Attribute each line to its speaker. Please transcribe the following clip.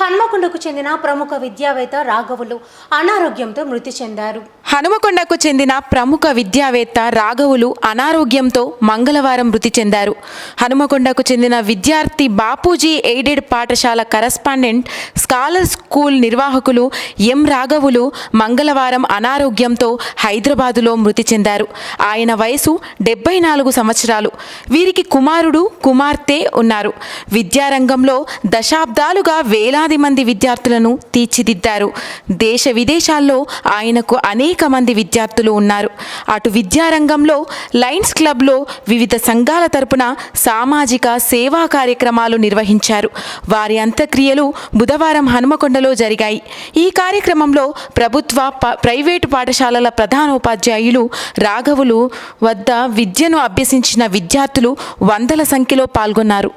Speaker 1: హన్మకొండకు చెందిన ప్రముఖ విద్యావేత్త రాఘవులు అనారోగ్యంతో మృతి చెందారు.
Speaker 2: హనుమకొండకు చెందిన ప్రముఖ విద్యావేత్త రాఘవులు అనారోగ్యంతో మంగళవారం మృతి చెందారు. హనుమకొండకు చెందిన విద్యార్థి బాపూజీ ఎయిడెడ్ పాఠశాల కరస్పాండెంట్ స్కాలర్ స్కూల్ నిర్వాహకులు ఎం రాఘవులు మంగళవారం అనారోగ్యంతో హైదరాబాదులో మృతి చెందారు. ఆయన వయసు డెబ్బై నాలుగు సంవత్సరాలు. వీరికి కుమారుడు కుమార్తె ఉన్నారు. విద్యారంగంలో దశాబ్దాలుగా వేలాది మంది విద్యార్థులను తీర్చిదిద్దారు. దేశ విదేశాల్లో ఆయనకు అనేక మంది విద్యార్థులు ఉన్నారు. అటు విద్యారంగంలో లయన్స్ క్లబ్లో వివిధ సంఘాల తరపున సామాజిక సేవా కార్యక్రమాలు నిర్వహించారు. వారి అంత్యక్రియలు బుధవారం హనుమకొండలో జరిగాయి. ఈ కార్యక్రమంలో ప్రభుత్వ ప- ప్రైవేటు పాఠశాలల ప్రధానోపాధ్యాయులు రాఘవులు వద్ద విద్యను అభ్యసించిన విద్యార్థులు వందల సంఖ్యలో పాల్గొన్నారు.